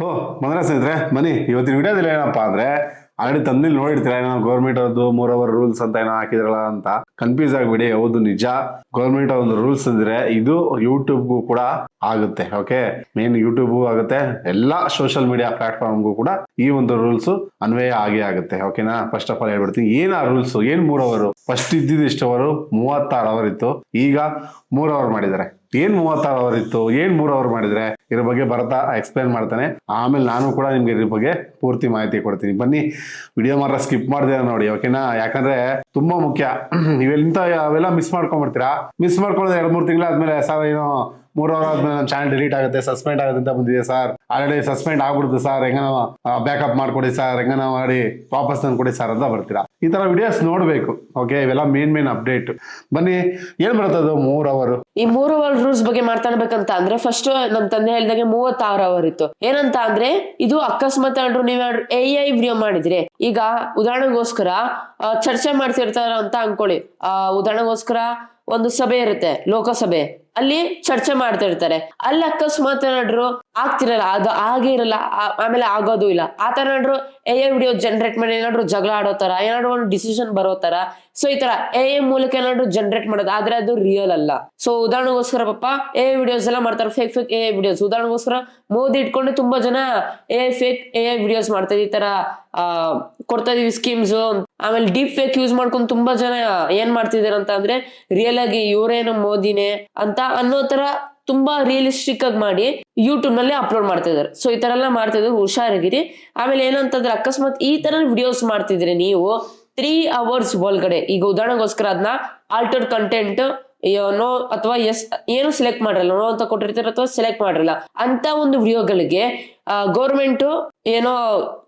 ಹೋ ಮನರ ಸ್ನೇಹಿತರೆ ಮನಿ ಇವತ್ತಿನ ವಿಡಿಯೋದಲ್ಲಿ ಏನಪ್ಪಾ ಅಂದ್ರೆ, ಆಲ್ರೆಡಿ ತಂದಿಲ್ ನೋಡಿರ್ತೀರ, ಏನೋ ಗೌರ್ಮೆಂಟ್ ಅವ್ರದ್ದು ಮೂರ್ ಅವರ್ ರೂಲ್ಸ್ ಅಂತ ಏನೋ ಹಾಕಿದ್ರಲ್ಲ ಅಂತ. ಕನ್ಫ್ಯೂಸ್ ಆಗ್ಬಿಡಿ, ಹೌದು, ನಿಜ. ಗೌರ್ಮೆಂಟ್ ಒಂದು ರೂಲ್ಸ್ ಅಂದ್ರೆ ಇದು ಯೂಟ್ಯೂಬ್ಗೂ ಕೂಡ ಆಗುತ್ತೆ ಓಕೆ ಮೇನ್ ಯೂಟ್ಯೂಬ್ಗೂ ಆಗುತ್ತೆ, ಎಲ್ಲಾ ಸೋಷಿಯಲ್ ಮೀಡಿಯಾ ಪ್ಲಾಟ್ಫಾರ್ಮ್ಗೂ ಕೂಡ ಈ ಒಂದು ರೂಲ್ಸ್ ಅನ್ವಯ ಆಗೇ ಆಗುತ್ತೆ ಓಕೆನಾ ಫಸ್ಟ್ ಆಫ್ ಆಲ್ ಹೇಳ್ಬಿಡ್ತೀನಿ, ಏನ್ ಆ ರೂಲ್ಸ್ ಏನ್ ಮೂರ್ ಅವರು ಫಸ್ಟ್ ಇದ್ದಿದ್ದು ಇಷ್ಟು ಅವರು ಮೂವತ್ತಾರು ಅವರ್ ಇತ್ತು. ಈಗ ಮೂರ್ ಅವರ್ ಮಾಡಿದ್ದಾರೆ. ಏನ್ ಮೂವತ್ತಾರು ಅವರ್ ಇತ್ತು, ಏನ್ ಮೂರ್ ಅವರ್ ಮಾಡಿದ್ರೆ? ಇದ್ರ ಬಗ್ಗೆ ಬರ್ತಾ ಎಕ್ಸ್ಪ್ಲೈನ್ ಮಾಡ್ತಾನೆ. ಆಮೇಲೆ ನಾನು ಕೂಡ ನಿಮ್ಗೆ ಇದ್ರ ಬಗ್ಗೆ ಪೂರ್ತಿ ಮಾಹಿತಿ ಕೊಡ್ತೀನಿ. ಬನ್ನಿ ವಿಡಿಯೋ ಮಾತ್ರ ಸ್ಕಿಪ್ ಮಾಡಿದೆ ನೋಡಿ ಓಕೆನಾ ಯಾಕಂದ್ರೆ ತುಂಬಾ ಮುಖ್ಯ. ನೀವೆಂತ ಅವೆಲ್ಲ ಮಿಸ್ ಮಾಡ್ಕೊಂಡ್ಬಿಡ್ತೀರಾ ಮಿಸ್ ಮಾಡ್ಕೊಳ್ಳೋದು ಎರಡು ಮೂರು ತಿಂಗಳಾದ್ಮೇಲೆ ಸರ್ ಏನೋ ಮೂರ್ ಅವರ್ ಆದ್ಮೇಲೆ ನಮ್ಮ ಚಾನಲ್ ಡಿಲೀಟ್ ಆಗುತ್ತೆ ಸಸ್ಪೆಂಡ್ ಆಗುತ್ತೆ ಅಂತ ಬಂದಿದೆ ಸರ್ ಆಲ್ರೆಡಿ ಸಸ್ಪೆಂಡ್ ಆಗ್ಬಿಡುತ್ತೆ ಸರ್ ಹೆಂಗನ ಬ್ಯಾಕಪ್ ಮಾಡ್ಕೊಡಿ ಸರ್ ಹೆಂಗನ ಮಾಡಿ ವಾಪಸ್ ತಂದು ಕೊಡಿ ಸರ್ ಅಂತ ಬರ್ತೀರಾ? ಈ ತರ ವಿಡಿಯೋಸ್ ನೋಡ್ಬೇಕು ಓಕೆ ಇವೆಲ್ಲ ಮೇನ್ ಮೇನ್ ಅಪ್ಡೇಟ್ ಬನ್ನಿ, ಏನ್ ಬರುತ್ತೆ ಅದು ಮೂರ್ ಅವರ್ ಈ ಮೂರ್ ಅವರ್ ರೂಲ್ಸ್ ಬಗ್ಗೆ ಮಾತಾಡ್ಬೇಕಂತ ಅಂದ್ರೆ ಫಸ್ಟ್ ನಮ್ ತಂದೆ ಹೇಳಿದಾಗ ಮೂವತ್ತಾರು ಅವರ್ ಇತ್ತು. ಏನಂತ ಅಂದ್ರೆ, ಇದು ಅಕಸ್ಮಾತ್ ಅಂದ್ರು ನೀವ್ ಎ ಐ ವಿಡಿಯೋ ಮಾಡಿದ್ರಿ, ಈಗ ಉದಾಹರಣೆಗೋಸ್ಕರ ಚರ್ಚೆ ಮಾಡ್ತಿರ್ತಾರ ಅಂತ ಅನ್ಕೊಳ್ಳಿ. ಆ, ಉದಾಹರಣೆಗೋಸ್ಕರ ಒಂದು ಸಭೆ ಇರುತ್ತೆ, ಲೋಕಸಭೆ. ಅಲ್ಲಿ ಚರ್ಚೆ ಮಾಡ್ತಿರ್ತಾರೆ ಅಲ್ಲಿ ಅಕಸ್ಮಾತ್ ಏನಾದ್ರು ಆಗ್ತಿರಲ್ಲ, ಅದು ಆಗೇ ಇರಲ್ಲ ಆಮೇಲೆ ಆಗೋದು ಇಲ್ಲ. ಆ ತರ ಎ ಐ ವಿಡಿಯೋ ಜನರೇಟ್ ಮಾಡಿ, ಏನಾದ್ರು ಜಗಳ ಆಡೋ ತರ ಏನಾದ್ರು ಒಂದು ಡಿಸಿಷನ್ ಬರೋ ತರ ಸೊ ಈ ತರ ಎ ಐ ಮೂಲಕ ಏನಾದ್ರು ಜನರೇಟ್ ಮಾಡೋದು, ಆದ್ರೆ ಅದು ರಿಯಲ್ ಅಲ್ಲ. ಸೊ ಉದಾಹರಣೆಗೋಸ್ಕರ ಪಾಪ ಎ ವಿಡಿಯೋಸ್ ಎಲ್ಲ ಮಾಡ್ತಾರೆ ಫೇಕ್ ಫೇಕ್ ಎ ವಿಡಿಯೋಸ್ ಉದಾಹರಣೆಗೋಸ್ಕರ ಮೋದಿ ಇಟ್ಕೊಂಡು ತುಂಬಾ ಜನ ಎ ಫೇಕ್ ಎ ವಿಡಿಯೋಸ್ ಮಾಡ್ತಾರೆ ಈ ತರ ಆ, ಕೊಡ್ತಾ ಇದೀವಿ ಸ್ಕೀಮ್ಸ್ ಆಮೇಲೆ ಡೀಪ್ ಫೇಕ್ ಯೂಸ್ ಮಾಡ್ಕೊಂಡು ತುಂಬಾ ಜನ ಏನ್ ಮಾಡ್ತಿದಾರೆ ಅಂತ ಅಂದ್ರೆ ರಿಯಲ್ ಆಗಿ ಇವರೇನು ಮೋದಿನೇ ಅಂತ ಅನ್ನೋ ತರ ತುಂಬಾ ರಿಯಲಿಸ್ಟಿಕ್ ಆಗಿ ಮಾಡಿ ಯೂಟ್ಯೂಬ್ನಲ್ಲಿ ಅಪ್ಲೋಡ್ ಮಾಡ್ತಾ ಇದಾರೆ ಸೊ ಈ ತರ ಎಲ್ಲ ಮಾಡ್ತಿದ್ರು ಹುಷಾರಾಗಿರಿ. ಆಮೇಲೆ ಏನಂತಂದ್ರೆ ಅಕಸ್ಮಾತ್ ಈ ತರ ವಿಡಿಯೋಸ್ ಮಾಡ್ತಿದ್ರೆ ನೀವು ತ್ರೀ ಅವರ್ಸ್ ಒಳಗಡೆ. ಈಗ ಉದಾಹರಣೆಗೋಸ್ಕರ ಅದನ್ನ ಆಲ್ಟರ್ಡ್ ಕಂಟೆಂಟ್ ನೋ, ಅಥವಾ ಎಸ್, ಏನು ಸೆಲೆಕ್ಟ್ ಮಾಡಿರಲ್ಲ, ನೋ ಅಂತ ಕೊಟ್ಟಿರ್ತಾರೆ ಅಥವಾ ಸೆಲೆಕ್ಟ್ ಮಾಡಿರಲ್ಲ. ಅಂತ ಒಂದು ವಿಡಿಯೋಗಳಿಗೆ ಗೌರ್ಮೆಂಟ್ ಏನೋ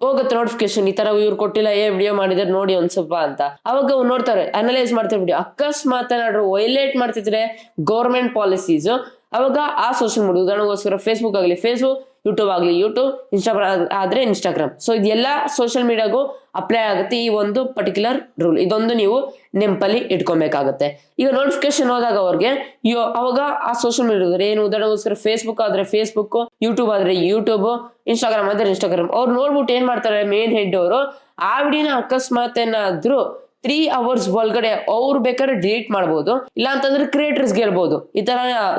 ಹೋಗುತ್ತೆ ನೋಟಿಫಿಕೇಶನ್ ಈ ತರ ಇವ್ರು ಕೊಟ್ಟಿಲ್ಲ, ಏ ವಿಡಿಯೋ ಮಾಡಿದ್ರೆ, ನೋಡಿ ಒಂದ್ ಸ್ವಲ್ಪ ಅಂತ. ಅವಾಗ ನೋಡ್ತಾರೆ ಅನಲೈಸ್ ಮಾಡ್ತಾರೆ ವಿಡಿಯೋ ಅಕಸ್ಮಾತ್ ಏನಾದ್ರು ವೈಲೇಟ್ ಮಾಡ್ತಿದ್ರೆ ಗೌರ್ಮೆಂಟ್ ಪಾಲಿಸೀಸ್ ಅವಾಗ ಆ ಸೋಷಿಯಲ್ ಮೀಡಿಯಾ ಉದಾಹರಣೆಗೋಸ್ಕರ ಫೇಸ್ಬುಕ್ ಆಗಲಿ ಫೇಸ್ಬುಕ್ ಯೂಟ್ಯೂಬ್ ಆಗಲಿ ಯೂಟ್ಯೂಬ್ ಇನ್ಸ್ಟಾಗ್ರಾಮ್ ಆದರೆ ಇನ್ಸ್ಟಾಗ್ರಾಮ್ ಸೊ ಇದೆಲ್ಲ ಸೋಷಿಯಲ್ ಮೀಡಿಯಾಗೂ ಅಪ್ಲೈ ಆಗುತ್ತೆ ಈ ಒಂದು ಪರ್ಟಿಕ್ಯುಲರ್ ರೂಲ್ ಇದೊಂದು ನೀವು ನೆಂಪಲ್ಲಿ ಇಟ್ಕೊಬೇಕಾಗುತ್ತೆ. ಈಗ ನೋಟಿಫಿಕೇಶನ್ ಹೋದಾಗ ಅವ್ರಿಗೆ ಅವಾಗ ಆ ಸೋಷಿಯಲ್ ಮೀಡಿಯಾ ಏನು ಉದಾಹರಣೆಗೋಸ್ಕರ ಫೇಸ್ಬುಕ್ ಆದ್ರೆ ಫೇಸ್ಬುಕ್ ಯೂಟ್ಯೂಬ್ ಆದ್ರೆ ಯೂಟ್ಯೂಬ್ ಇನ್ಸ್ಟಾಗ್ರಾಮ್ ಆದ್ರೆ ಇನ್ಸ್ಟಾಗ್ರಾಮ್ ಅವ್ರು ನೋಡ್ಬಿಟ್ಟು ಏನ್ ಮಾಡ್ತಾರೆ ಮೇನ್ ಹೆಡ್ ಅವರು, ಆ ವಿಡಿಯೋನ ಅಕಸ್ಮಾತ್ ಏನಾದ್ರು ತ್ರೀ ಅವರ್ಸ್ ಒಳಗಡೆ ಅವ್ರು ಬೇಕಾದ್ರೆ ಡಿಲೀಟ್ ಮಾಡ್ಬೋದು. ಇಲ್ಲ ಅಂತಂದ್ರೆ ಕ್ರಿಯೇಟರ್ಸ್ ಗೆಲ್ಬಹುದು ಈ ತರ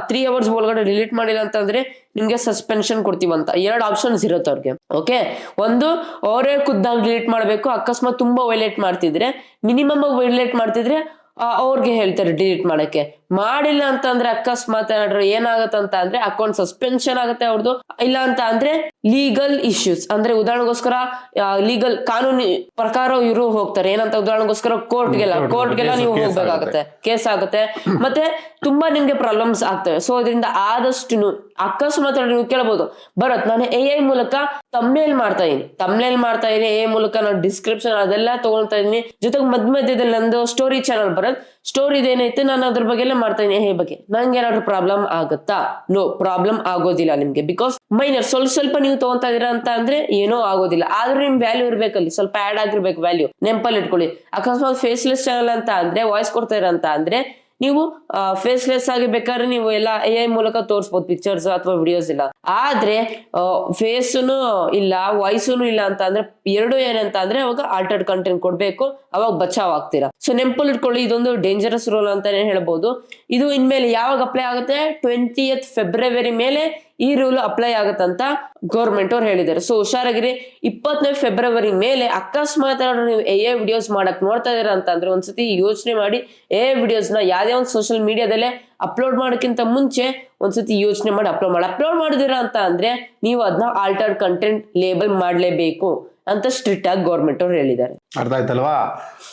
ತ್ರೀ ಅವರ್ಸ್ ಒಳಗಡೆ ಡಿಲೀಟ್ ಮಾಡಿಲ್ಲ ಅಂತಂದ್ರೆ ನಿಮ್ಗೆ ಸಸ್ಪೆನ್ಷನ್ ಕೊಡ್ತೀವಂತ. ಎರಡು ಆಪ್ಷನ್ಸ್ ಇರುತ್ತೆ ಅವ್ರಿಗೆ. ಓಕೆ ಒಂದು, ಅವರೇ ಖುದ್ದಾಗಿ ಡಿಲೀಟ್ ಮಾಡಬೇಕು. ಅಕಸ್ಮಾತ್ ತುಂಬಾ ವೈಲೇಟ್ ಮಾಡ್ತಿದ್ರೆ ಮಿನಿಮಮ್ ವೈಲೇಟ್ ಮಾಡ್ತಿದ್ರೆ ಅವ್ರಿಗೆ ಹೇಳ್ತಾರೆ ಡಿಲೀಟ್ ಮಾಡಕ್ಕೆ. ಮಾಡಿಲ್ಲ ಅಂತಂದ್ರೆ ಅಕಸ್ಮಾತ್ ಏನಾದ್ರು ಏನಾಗುತ್ತೆ ಅಂತ ಅಂದ್ರೆ ಅಕೌಂಟ್ ಸಸ್ಪೆನ್ಷನ್ ಆಗುತ್ತೆ ಅವ್ರದ್ದು ಇಲ್ಲ ಅಂತ ಅಂದ್ರೆ ಲೀಗಲ್ ಇಶ್ಯೂಸ್ ಅಂದ್ರೆ ಉದಾಹರಣೆಗೋಸ್ಕರ ಲೀಗಲ್ ಕಾನೂನು ಪ್ರಕಾರ ಇವರು ಹೋಗ್ತಾರೆ. ಏನಂತ ಉದಾಹರಣೆಗೋಸ್ಕರ ಕೋರ್ಟ್ಗೆಲ್ಲ ಕೋರ್ಟ್ಗೆಲ್ಲ ಗೆಲ್ಲ ನೀವು ಹೋಗ್ಬೇಕಾಗತ್ತೆ. ಕೇಸ್ ಆಗುತ್ತೆ. ಮತ್ತೆ ತುಂಬಾ ನಿಮ್ಗೆ ಪ್ರಾಬ್ಲಮ್ಸ್ ಆಗ್ತವೆ. ಸೊ ಅದರಿಂದ ಆದಷ್ಟು ಅಕಸ್ಮಾತ್ ನೀವು ಕೇಳಬಹುದು ಬರತ್ ನಾನು ಎ ಐ ಮೂಲಕ ತಮ್ನೇಲ್ ಮಾಡ್ತಾ ಇದೀನಿ. ತಮ್ಮೇಲ್ ಮಾಡ್ತಾ ಇದೀನಿ ಏ ಮೂಲಕ ನಾನು ಡಿಸ್ಕ್ರಿಪ್ಷನ್ ಅದೆಲ್ಲ ತಗೊಳ್ತಾ ಇದೀನಿ. ಜೊತೆಗೆ ಮಧ್ಯ ಮಧ್ಯದಲ್ಲಿ ನಂದು ಸ್ಟೋರಿ ಚಾನಲ್ ಬರೋದ್ ಸ್ಟೋರಿ ಏನೈತೆ ನಾನು ಅದ್ರ ಬಗ್ಗೆ ಎಲ್ಲ ಮಾಡ್ತಾ ಇದೀನಿ. ಹೇ ಬಗ್ಗೆ, ನಂಗೆ ಏನಾದ್ರು ಪ್ರಾಬ್ಲಮ್ ಆಗುತ್ತಾ? ನೋ ಪ್ರಾಬ್ಲಮ್ ಆಗೋದಿಲ್ಲ ನಿಮ್ಗೆ. ಬಿಕಾಸ್ ಮೈನರ್ ಸ್ವಲ್ಪ ಸ್ವಲ್ಪ ನೀವು ತಗೊಂತಾ ಇದೀರಾ ಅಂತ ಅಂದ್ರೆ ಏನೋ ಆಗೋದಿಲ್ಲ. ಆದ್ರೂ ನಿಮ್ ವ್ಯಾಲ್ಯೂ ಇರ್ಬೇಕಲ್ಲಿ. ಸ್ವಲ್ಪ ಆಡ್ ಆಗಿರ್ಬೇಕು ವ್ಯಾಲ್ಯೂ ನೆಂಪಲ್ಲಿ ಇಟ್ಕೊಳ್ಳಿ. ಅಕಸ್ಮಾತ್ ಫೇಸ್ಲೆಸ್ ಚಾನಲ್ ಅಂತ ಅಂದ್ರೆ ವಾಯ್ಸ್ ಕೊಡ್ತಾ ಇರ ಅಂತ ಅಂದ್ರೆ ನೀವು ಫೇಸ್ ಫೇಸ್ ಆಗಿ ಬೇಕಾದ್ರೆ ನೀವು ಎಲ್ಲ ಎ ಐ ಮೂಲಕ ತೋರಿಸ್ಬೋದು ಪಿಕ್ಚರ್ಸ್ ಅಥವಾ ವಿಡಿಯೋಸ್ ಇಲ್ಲ ಆದ್ರೆ ಫೇಸುನು ಇಲ್ಲ ವಾಯ್ಸುನು ಇಲ್ಲ ಅಂತ ಅಂದ್ರೆ, ಎರಡು ಏನಂತ ಅಂದ್ರೆ, ಅವಾಗ ಆಲ್ಟರ್ಡ್ ಕಂಟೆಂಟ್ ಕೊಡ್ಬೇಕು, ಅವಾಗ ಬಚಾವ್ ಆಗ್ತೀರಾ. ಸೊ ನೆಂಪಲ್ ಇಟ್ಕೊಳ್ಳಿ, ಇದೊಂದು ಡೇಂಜರಸ್ ರೂಲ್ ಅಂತಾನೆ ಹೇಳ್ಬೋದು. ಇದು ಇನ್ಮೇಲೆ ಯಾವಾಗ ಅಪ್ಲೈ ಆಗುತ್ತೆ? ಟ್ವೆಂಟಿಯತ್ ಫೆಬ್ರವರಿ ಮೇಲೆ ಈ ರೂಲ್ ಅಪ್ಲೈ ಆಗುತ್ತಂತ ಗೌರ್ಮೆಂಟ್ ಅವ್ರು ಹೇಳಿದ್ದಾರೆ. ಸೊ ಹುಷಾರಾಗಿರಿ. ಇಪ್ಪತ್ತನೇ ಫೆಬ್ರವರಿ ಮೇಲೆ ಅಕಸ್ಮಾತ್ ನೀವು ಎ ವಿಡಿಯೋಸ್ ಮಾಡಕ್ ನೋಡ್ತಾ ಇದೀರ ಅಂತ ಅಂದ್ರೆ ಒಂದ್ಸತಿ ಯೋಚನೆ ಮಾಡಿ ಎ ವಿಡಿಯೋಸ್ನ ಯಾವ್ದೇ ಒಂದು ಸೋಷಿಯಲ್ ಮೀಡಿಯಾದಲ್ಲೇ ಅಪ್ಲೋಡ್ ಮಾಡೋಕ್ಕಿಂತ ಮುಂಚೆ ಒಂದ್ಸತಿ ಯೋಚನೆ ಮಾಡಿ ಅಪ್ಲೋಡ್ ಮಾಡಿ. ಅಪ್ಲೋಡ್ ಮಾಡಿದಿರ ಅಂತ ಅಂದ್ರೆ ನೀವು ಅದನ್ನ ಆಲ್ಟರ್ಡ್ ಕಂಟೆಂಟ್ ಲೇಬಲ್ ಮಾಡಲೇಬೇಕು. ಅಂತ ಸ್ಟ್ರಿಕ್ಟ್ ಆಗಿ ಗೌರ್ಮೆಂಟ್ ಅವ್ರು ಹೇಳಿದ್ದಾರೆ. ಅರ್ಥ ಆಯ್ತಲ್ವಾ?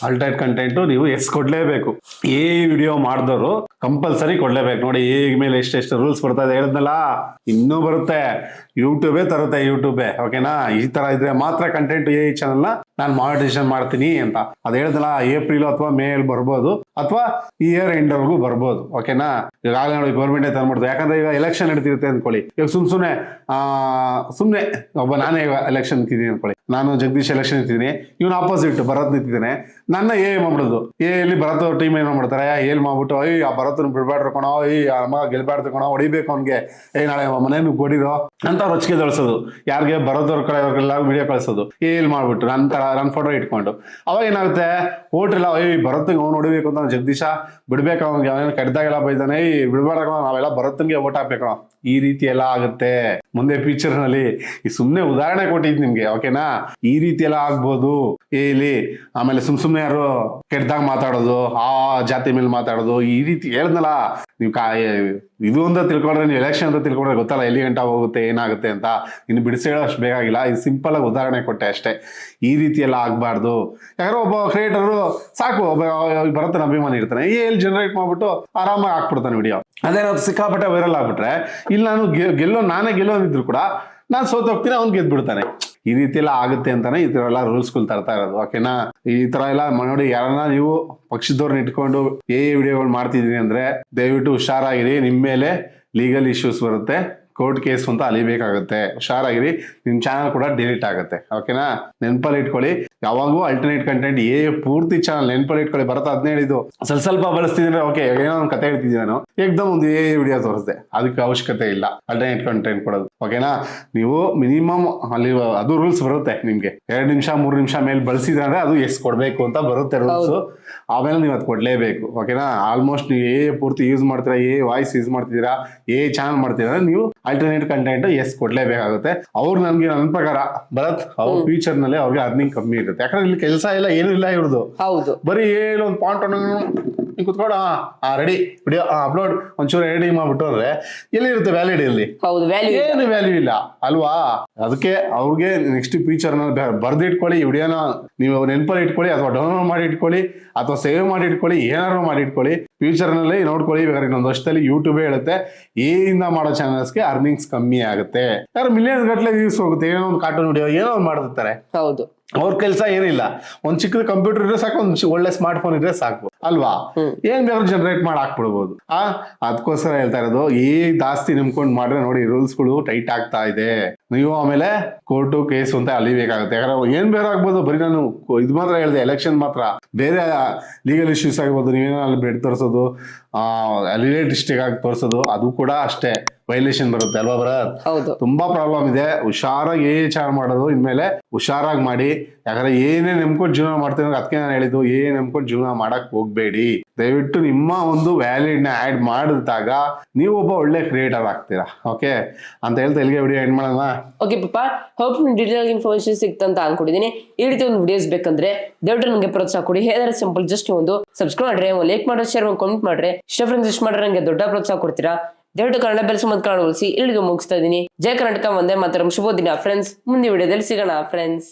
ಅಲ್ಟೈಟ್ ಕಂಟೆಂಟ್ ನೀವು ಎಸ್ ಕೊಡ್ಲೇಬೇಕು. ಏ ವಿಡಿಯೋ ಮಾಡಿದವರು ಕಂಪಲ್ಸರಿ ಕೊಡ್ಲೇಬೇಕು. ನೋಡಿ ಈಗ ಮೇಲೆ ಎಷ್ಟೆಷ್ಟು ರೂಲ್ಸ್ ಬರ್ತಾ ಇದೆ ಹೇಳಿದ್ನಲ್ಲ? ಇನ್ನೂ ಬರುತ್ತೆ. ಯೂಟ್ಯೂಬೇ ತರುತ್ತೆ ಯೂಟ್ಯೂಬೇ ಓಕೆನಾ ಈ ತರ ಇದ್ರೆ ಮಾತ್ರ ಕಂಟೆಂಟ್ ಎ ಚಾನಲ್ ನಾನು ಮಾನಿಟೈಸೇಷನ್ ಮಾಡ್ತೀನಿ ಅಂತ. ಅದ್ ಹೇಳಿದ್ನಲ್ಲ ಏಪ್ರಿಲ್ ಅಥವಾ ಮೇ ಅಲ್ಲಿ ಬರ್ಬೋದು. ಅಥವಾ ಇಯರ್ ಎಂಡ್ ವರ್ಗೂ ಬರ್ಬೋದು. ಓಕೆನಾ ಈಗಾಗಲೇ ನೋಡಿ ಗೌರ್ಮೆಂಟ್ ತಂದ್ಬಿಡ್ತು. ಯಾಕಂದ್ರೆ ಈಗ ಎಲೆಕ್ಷನ್ ನಡೀತಿರುತ್ತೆ ಅನ್ಕೊಳ್ಳಿ. ಇವಾಗ ಸುಮ್ ಸುಮ್ನೆ ಆ, ಸುಮ್ನೆ ಒಬ್ಬ ನಾನೇ ಎಲೆಕ್ಷನ್ ಇದ್ದೀನಿ ಅನ್ಕೊಳ್ಳಿ. ನಾನು ಜಗದೀಶ್ ಎಲೆಕ್ಷನ್ ನಿಂತಿದ್ದೀನಿ. ಇವನು ಆಪೋಸಿಟ್ ಭರತ್ ನಿಂತಿದ್ದಾನೆ. ನನ್ನ ಏ ಮಾಡ್ಬಿಡೋದು. ಏ ಇಲ್ಲಿ ಭರತ್ ಟೀಮ್ ಏನು ಮಾಡ್ತಾರೆ? ಏಲ್ ಮಾಡ್ಬಿಟ್ಟು, ಅಯ್ಯ, ಆ ಭರತ್ನ ಬಿಡ್ಬಾರ್ದು ಕಣೋ. ಈ ಅಮ್ಮ ಗೆಲ್ಬಾರ್ದು ಕಣೋ. ಹೊಡಿಬೇಕು ಅವ್ನಿಗೆ. ಏ, ನಾಳೆ ಮನೇನು ಕೊಡಿರೋ. ಅಂತ ರೊಚ್ಚಿಗೆ ತೋರಿಸೋದು ಯಾರಿಗೆ? ಬರೋದವ್ರ ಕಡೆ ಅವ್ರಿಗೆಲ್ಲ ವಿಡಿಯೋ ಕಳಿಸೋದು. ಏಲ್ ಮಾಡ್ಬಿಟ್ಟು ನನ್ನ ತರ ನನ್ನ ಫೋಟೋ ಇಟ್ಕೊಂಡು. ಅವಾಗ ಏನಾಗುತ್ತೆ? ಓಟ್ರಲ್ಲ, ಅಯ್ಯ ಭರತ್ಗೆ ಅವ್ನು ಹೊಡಿಬೇಕು ಅಂತ ಜಗದೀಶ. ಬಿಡ್ಬೇಕು ಅವ್ನಿಗೆ? ಅವನೇನು ಕಡ್ದಾಗೆಲ್ಲ ಬೈದಾನೆ. ಏಯ್ ಬಿಡ್ಬೇಡ ಕಣೋ. ನಾವೆಲ್ಲ ಭರತ್ಗೆ ಓಟ್ ಹಾಕ್ಬೇಕು ಈ ರೀತಿ ಎಲ್ಲ ಆಗುತ್ತೆ. ಮುಂದೆ ಫ್ಯೂಚರ್ನಲ್ಲಿ ಈ ಸುಮ್ನೆ ಉದಾಹರಣೆ ಕೊಟ್ಟಿದ್ ನಿಮ್ಗೆ ಓಕೆನಾ ಈ ರೀತಿ ಎಲ್ಲ ಆಗ್ಬೋದು ಇಲ್ಲಿ ಆಮೇಲೆ ಸುಮ್ ಸುಮ್ನೆ ಯಾರು ಕೆಟ್ಟದಾಗ ಮಾತಾಡೋದು, ಆ ಜಾತಿ ಮೇಲೆ ಮಾತಾಡೋದು, ಈ ರೀತಿ ಹೇಳ್ದಲ್ಲ ನೀವು ಕಾ ಇದು ಅಂತ ತಿಳ್ಕೊಂಡ್ರೆ ನೀವು ಎಲೆಕ್ಷನ್ ಅಂತ ತಿಳ್ಕೊಂಡ್ರೆ ಗೊತ್ತಲ್ಲ, ಎಲ್ಲಿ ಗಂಟ ಹೋಗುತ್ತೆ, ಏನಾಗುತ್ತೆ ಅಂತ. ಇನ್ನು ಬಿಡಿಸಿ ಹೇಳೋಷ್ಟು ಬೇಕಾಗಿಲ್ಲ ಇದು ಸಿಂಪಲ್ ಆಗಿ ಉದಾಹರಣೆ ಕೊಟ್ಟೆ ಅಷ್ಟೇ. ಈ ರೀತಿ ಎಲ್ಲ ಆಗ್ಬಾರ್ದು. ಯಾಕಂದ್ರೆ ಒಬ್ಬ ಕ್ರಿಯೇಟರು ಸಾಕು, ಒಬ್ಬ ಭರತನ ಅಭಿಮಾನಿ ಇರ್ತಾನೆ. ಎಲ್ಲಿ ಜನರೇಟ್ ಮಾಡ್ಬಿಟ್ಟು ಆರಾಮಾಗಿ ಹಾಕ್ಬಿಡ್ತಾನೆ ವಿಡಿಯೋ ಅದೇನಾದ್ರು ಸಿಕ್ಕಾಪಟ್ಟೆ ವೈರಲ್ ಆಗ್ಬಿಟ್ರೆ, ಇಲ್ಲಿ ನಾನು ಗೆಲ್ಲೋ, ನಾನೇ ಗೆಲ್ಲೋನಿದ್ರು ಕೂಡ, ನಾನು ಸೋತೋಗ್ತೀನಿ, ಅವ್ನು ಗೆದ್ದು ಬಿಡ್ತಾನೆ ಈ ರೀತಿ ಎಲ್ಲ ಆಗುತ್ತೆ ಅಂತಾನೆ ಈ ತರ ಎಲ್ಲ ರೂಲ್ಸ್ಗಳು ತರ್ತಾ ಇರೋದು. ಓಕೆನಾ ಈ ತರ ಎಲ್ಲ ನೋಡಿ, ಯಾರನ್ನ ನೀವು ಪಕ್ಷದವ್ರನ್ನ ಇಟ್ಕೊಂಡು ಏ ವಿಡಿಯೋಗಳು ಮಾಡ್ತಿದೀನಿ ಅಂದ್ರೆ ದಯವಿಟ್ಟು ಹುಷಾರಾಗಿರಿ ನಿಮ್ಮ ಮೇಲೆ ಲೀಗಲ್ ಇಶ್ಯೂಸ್ ಬರುತ್ತೆ ಕೋರ್ಟ್ ಕೇಸ್ ಅಂತ ಅಲಿಬೇಕಾಗುತ್ತೆ ಹುಷಾರಾಗಿರಿ, ನಿಮ್ ಚಾನಲ್ ಕೂಡ ಡಿಲೀಟ್ ಆಗುತ್ತೆ. ಓಕೆನಾ ನೆನಪಲ್ಲಿ ಇಟ್ಕೊಳ್ಳಿ. ಯಾವಾಗೂ ಅಲ್ಟರ್ನೇಟ್ ಕಂಟೆಂಟ್ ಏ ಪೂರ್ತಿ ಚಾನಲ್ ನೆನ್ಪಲ್ಲಿ ಇಟ್ಕೊಳ್ಳಿ ಬರತ್ತ ಅದನ್ನ ಹೇಳಿದ್ದು. ಸ್ವಲ್ಪ ಸ್ವಲ್ಪ ಬಳಸ್ತಿದ್ರೆ ಓಕೆ ಏನೋ ಒಂದು ಕತೆ ಹೇಳ್ತಿದ್ದೀನಿ ನಾನು. ಏಕ್ದಮ್ ಒಂದು ಏ ವಿಡಿಯೋ ತೋರಿಸ್ದೆ. ಅದಕ್ಕೆ ಅವಶ್ಯಕತೆ ಇಲ್ಲ. ಅಲ್ಟರ್ನೇಟ್ ಕಂಟೆಂಟ್ ಕೊಡೋದು. ಓಕೆನಾ ನೀವು ಮಿನಿಮಮ್ ಅಲ್ಲಿ ಅದು ರೂಲ್ಸ್ ಬರುತ್ತೆ ನಿಮ್ಗೆ. ಎರಡು ನಿಮಿಷ ಮೂರು ನಿಮಿಷ ಮೇಲೆ ಬಳಸಿದ್ರೆ ಅಂದ್ರೆ ಅದು ಎಸ್ ಕೊಡ್ಬೇಕು ಅಂತ ಬರುತ್ತೆ ರೂಲ್ಸ್ ಆಮೇಲೆ ನೀವು ಅದು ಕೊಡ್ಲೇಬೇಕು. ಓಕೆನಾ ಆಲ್ಮೋಸ್ಟ್ ನೀವು ಏ ಪೂರ್ತಿ ಯೂಸ್ ಮಾಡ್ತೀರಾ ಏ ವಾಯ್ಸ್ ಯೂಸ್ ಮಾಡ್ತಿದ್ದೀರಾ ಏ ಚಾನಲ್ ಮಾಡ್ತೀರಾ ನೀವು ಅಲ್ಟರ್ನೇಟ್ ಕಂಟೆಂಟ್ ಎಸ್ ಕೊಡ್ಲೇಬೇಕಾಗುತ್ತೆ. ಅವ್ರು ನನ್ಗೆ ನನ್ನ ಪ್ರಕಾರ ಭರತ್ ಅವ್ರ ಫ್ಯೂಚರ್ನಲ್ಲಿ ಅವ್ರಿಗೆ ಅರ್ನಿಂಗ್ ಕಮ್ಮಿ ಇರುತ್ತೆ. ಯಾಕಂದ್ರೆ ಇಲ್ಲಿ ಕೆಲಸ ಇಲ್ಲ ಏನು ಇಲ್ಲ ಇವ್ರದ್ದು ಹೌದು. ಬರೀ ಏನೊಂದು ಒಂದು ಪಾಯಿಂಟ್ ಕುತ್ಕೊಂಡು ಆ ರೆಡಿ ವಿಡಿಯೋ ಅಪ್ಲೋಡ್ ಒಂಚೂರು ಎಡಿಟಿಂಗ್ ಮಾಡ್ಬಿಟ್ಟು ಅಂದ್ರೆ ಎಲ್ಲಿರುತ್ತೆ ವ್ಯಾಲಿಡ್ ಇಲ್ಲಿ? ಹೌದು ವ್ಯಾಲ್ಯೂ ಏನು ವ್ಯಾಲ್ಯೂ ಇಲ್ಲ ಅಲ್ವಾ? ಅದಕ್ಕೆ ಅವ್ರಿಗೆ ನೆಕ್ಸ್ಟ್ ಫ್ಯೂಚರ್ ಬರ್ದಿಟ್ಕೊಳ್ಳಿ ಈ ವಿಡಿಯೋನ ನೀವು ನೆನಪಲ್ಲಿ ಇಟ್ಕೊಳ್ಳಿ ಅಥವಾ ಡೌನ್ಲೋಡ್ ಮಾಡಿ ಇಟ್ಕೊಳ್ಳಿ ಅಥವಾ ಸೇವ್ ಮಾಡಿ ಇಟ್ಕೊಳ್ಳಿ ಏನಾದ್ರು ಮಾಡಿ ಇಟ್ಕೊಳ್ಳಿ. ಫ್ಯೂಚರ್ನಲ್ಲಿ ನೋಡ್ಕೊಳ್ಳಿ ಬೇಕಾದ್ರೆ ಇನ್ನೊಂದು ವರ್ಷದಲ್ಲಿ ಯೂಟ್ಯೂಬ್ ಹೇಳುತ್ತೆ ಏನಿಂದ ಮಾಡೋ ಚಾನಲ್ಸ್ಗೆ ಅರ್ನಿಂಗ್ಸ್ ಕಮ್ಮಿ ಆಗುತ್ತೆ. ಯಾರು ಮಿಲಿಯನ್ಸ್ ಗಟ್ಟಲೆ ಯೂಸ್ ಹೋಗುತ್ತೆ ಏನೋ ಒಂದು ಕಾರ್ಟೂನ್ ವಿಡಿಯೋ ಏನೋ ಒಂದು ಮಾಡ್ತಿರ್ತಾರೆ. ಹೌದು. ಅವ್ರ ಕೆಲಸ ಏನಿಲ್ಲ. ಒಂದ್ ಚಿಕ್ಕ ಕಂಪ್ಯೂಟರ್ ಇದ್ರೆ ಸಾಕು ಒಂದ್ ಒಳ್ಳೆ ಸ್ಮಾರ್ಟ್ ಫೋನ್ ಇದ್ರೆ ಸಾಕು. ಅಲ್ವಾ? ಏನ್ ಬೇಕಾದ್ರೂ ಜನರೇಟ್ ಮಾಡಿ ಹಾಕ್ಬಿಡ್ಬೋದು. ಆ ಅದಕ್ಕೋಸ್ಕರ ಹೇಳ್ತಾ ಇರೋದು ಈ ಜಾಸ್ತಿ ನಿಮ್ಕೊಂಡ್ ಮಾಡ್ರೆ ನೋಡಿ ರೂಲ್ಸ್ಗಳು ಟೈಟ್ ಆಗ್ತಾ ಇದೆ. ನೀವು ಆಮೇಲೆ ಕೋರ್ಟು ಕೇಸ್ ಅಂತ ಅಲಿಬೇಕಾಗುತ್ತೆ ಯಾಕಂದ್ರೆ ಏನ್ ಬೇರೆ ಆಗ್ಬೋದು? ಬರೀ ನಾನು ಇದು ಮಾತ್ರ ಹೇಳಿದೆ ಎಲೆಕ್ಷನ್ ಮಾತ್ರ. ಬೇರೆ ಲೀಗಲ್ ಇಶ್ಯೂಸ್ ಆಗ್ಬೋದು. ನೀವೇನೋ ಅಲ್ಲಿ ಬೆಡ್ ತೋರಿಸೋದು ರಿಲೇಟ್ ಡಿಸ್ಟಿಕ್ ಆಗಿ ತೋರಿಸೋದು ಅದು ಕೂಡ ಅಷ್ಟೇ ವೈಲೇಷನ್ ಬರುತ್ತೆ ಅಲ್ವಾ ಬರತ್ ಹೌದು. ತುಂಬಾ ಪ್ರಾಬ್ಲಮ್ ಇದೆ. ಹುಷಾರಾಗಿ ಏ ಚಾರ್ ಮಾಡೋದು ಇನ್ಮೇಲೆ ಹುಷಾರಾಗಿ ಮಾಡಿ ಯಾಕಂದ್ರೆ ಏನೇ ನೆಮ್ಕೊಂಡು ಜೀವನ ಮಾಡ್ತೀವಿ ಅದಕ್ಕೆ ನಾನು ಹೇಳಿದ್ದು, ಏನೇ ನೆಮ್ಕೊಂಡು ಜೀವನ ಮಾಡಕ್ ಹೋಗ್ಬೇಡಿ. ದಯವಿಟ್ಟು ನಿಮ್ಮ ಒಂದು ವ್ಯಾಲಿಡ್ನ ಆಡ್ ಮಾಡಿದಾಗ ನೀವು ಒಬ್ಬ ಒಳ್ಳೆ ಕ್ರಿಯೇಟರ್ ಆಗ್ತೀರಾ ಓಕೆ ಅಂತ ಹೇಳ್ತಾ ಇಲ್ಲಿಗೆ ವಿಡಿಯೋ ಎಂಡ್ ಮಾಡೋಣ. ಓಕೆ ಪಾಪ ಹೋಪ್ ಡೀಟೇಲ್ ಇನ್ಫಾರ್ಮೇಶನ್ ಸಿಕ್ತಂತ ಅನ್ಕೊಂಡಿದ್ದೀನಿ ಈ ರೀತಿ ಒಂದು ವಿಡಿಯೋಸ್ ಬೇಕಂದ್ರೆ ದಯವಿಟ್ಟು ನನಗೆ ಪ್ರೋತ್ಸಾಹ ಕೊಡಿ. ಹೇಳಿದ್ರೆ ಸಿಂಪಲ್ ಜಸ್ಟ್ ಒಂದು ಸಬ್ಸ್ಕ್ರೈಬ್ ಮಾಡ್ರಿ, ಒಂದು ಲೈಕ್ ಮಾಡ್ರಿ ಶೇರ್ ಒಂದು ಕಮೆಂಟ್ ಮಾಡ್ರಿ. ಇಷ್ಟ ಫ್ರೆಂಡ್ಸ್ ಇಷ್ಟ ಮಾಡ್ರೆ ನನಗೆ ದೊಡ್ಡ ಪ್ರೋತ್ಸಾಹ ಕೊಡ್ತೀರಾ? ದಯವಿಟ್ಟು ಕನ್ನಡ ಬೆಳೆಸು ಮತ್ತು ಕನ್ನಡ ಉಳಿಸಿ. ಇಲ್ಲಿಗೆ ಮುಗಿಸ್ತಾ ಇದ್ದೀನಿ. ಜಯ ಕರ್ನಾಟಕ ಒಂದೇ ಮಾತ್ರ. ಶುಭೋದಿನ ಫ್ರೆಂಡ್ಸ್ ಮುಂದಿನ ವಿಡಿಯೋದಲ್ಲಿ ಸಿಗೋಣ ಫ್ರೆಂಡ್ಸ್